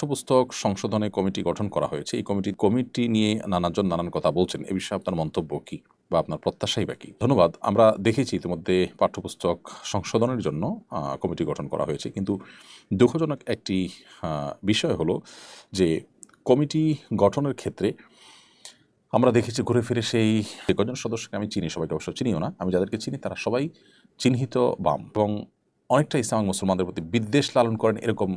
পাঠ্যপুস্তক সংশোধনে কমিটি গঠন করা হয়েছে। এই কমিটি কমিটি নিয়ে নানাজন নানান কথা বলছেন। এ বিষয়ে আপনার মন্তব্য কি বা আপনার প্রত্যাশাই বা কি? ধন্যবাদ। আমরা দেখেছি ইতিমধ্যে পাঠ্যপুস্তক সংশোধনের জন্য কমিটি গঠন করা হয়েছে। কিন্তু দুঃখজনক একটি বিষয় হলো যে কমিটি গঠনের ক্ষেত্রে আমরা দেখেছি ঘুরে ফিরে সেই কজন সদস্যকে আমি চিনি, সবাইকে অবশ্য চিনিও না। আমি যাদেরকে চিনি তারা সবাই চিহ্নিত বাম এবং অনেকটা ইসলাম মুসলমানদের প্রতি বিদ্বেষ লালন করেন এরকম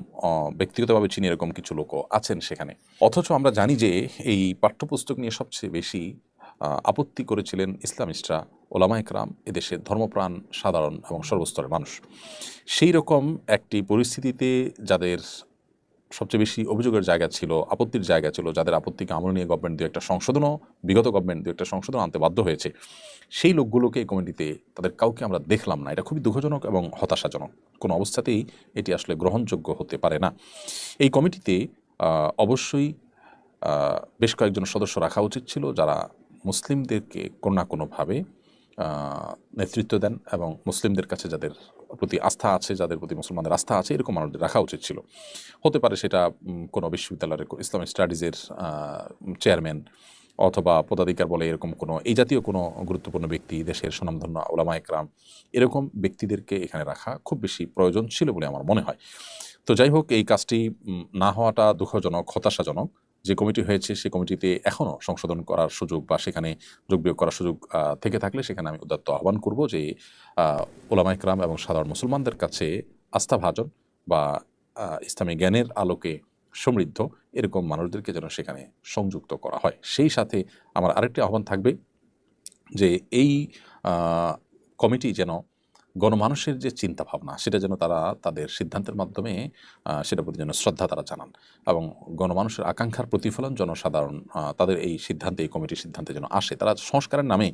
ব্যক্তিগতভাবে চিনি এরকম কিছু লোকও আছেন সেখানে। অথচ আমরা জানি যে এই পাঠ্যপুস্তক নিয়ে সবচেয়ে বেশি আপত্তি করেছিলেন ইসলামিস্টরা, ওলামা একরাম, এদেশের ধর্মপ্রাণ সাধারণ এবং সর্বস্তরের মানুষ। সেই রকম একটি পরিস্থিতিতে যাদের সবচেয়ে বেশি অভিযোগের জায়গা ছিল, আপত্তির জায়গা ছিল যাদের আপত্তিকে আমল নিয়ে গভর্নমেন্ট দু একটা সংশোধনও, বিগত গভর্নমেন্ট দু একটা সংশোধন আনতে বাধ্য হয়েছে। সেই লোকগুলোকে এই কমিটিতে তাদের কাউকে আমরা দেখলাম না। এটা খুবই দুঃখজনক এবং হতাশাজনক। কোনো অবস্থাতেই এটি আসলে গ্রহণযোগ্য হতে পারে না। এই কমিটিতে অবশ্যই বেশ কয়েকজন সদস্য রাখা উচিত ছিল যারা মুসলিমদেরকে কোনো না কোনোভাবে নেতৃত্ব দেন এবং মুসলিমদের কাছে যাদের প্রতি আস্থা আছে, যাদের প্রতি মুসলমানদের আস্থা আছে, এরকম মানুষদের রাখা উচিত ছিল। হতে পারে সেটা কোনো বিশ্ববিদ্যালয়ের ইসলামিক স্টাডিজের চেয়ারম্যান অথবা পদাধিকার বলে এরকম কোনো, এই জাতীয় কোনো গুরুত্বপূর্ণ ব্যক্তি, দেশের সুনামধন্য ওলামা একরাম, এরকম ব্যক্তিদেরকে এখানে রাখা খুব বেশি প্রয়োজন ছিল বলে আমার মনে হয়। তো যাই হোক, এই কাজটি না হওয়াটা দুঃখজনক, হতাশাজনক। যে কমিটি হয়েছে সেই কমিটিতে এখনও সংশোধন করার সুযোগ বা সেখানে যোগ বিয়োগ করার সুযোগ থেকে থাকলে সেখানে আমি উদাত্ত আহ্বান করব যে আহ, ওলামা একরাম এবং সাধারণ মুসলমানদের কাছে আস্থাভাজন বা ইসলামী জ্ঞানের আলোকে সমৃদ্ধ এরকম মানুষদেরকে যেন সেখানে সংযুক্ত করা হয়। সেই সাথে আমার আরেকটি আহ্বান থাকবে যে এই কমিটি যেন গণমানুষের যে চিন্তা ভাবনা সেটা যেন তারা তাদের সিদ্ধান্তের মাধ্যমে সেটার প্রতি যেন শ্রদ্ধা তারা জানান এবং গণমানুষের আকাঙ্ক্ষার প্রতিফলন জনসাধারণ তাদের এই সিদ্ধান্তে, এই কমিটির সিদ্ধান্তে যেন আসে। তারা সংস্কারের নামে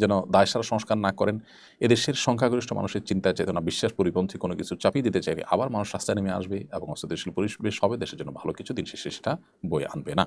যেন দায়সারা সংস্কার না করেন, এদেশের সংখ্যাগরিষ্ঠ মানুষের চিন্তা চেতনা, বিশ্বাস, পরিপন্থী কোনো কিছু চাপিয়ে দিতে চাইলে আবার মানুষ রাস্তায় নেমে আসবে এবং অস্থিতিশীল পরিবেশ হবে দেশের জন্য ভালো কিছু দিন শেষে সেটা বয়ে আনবে না।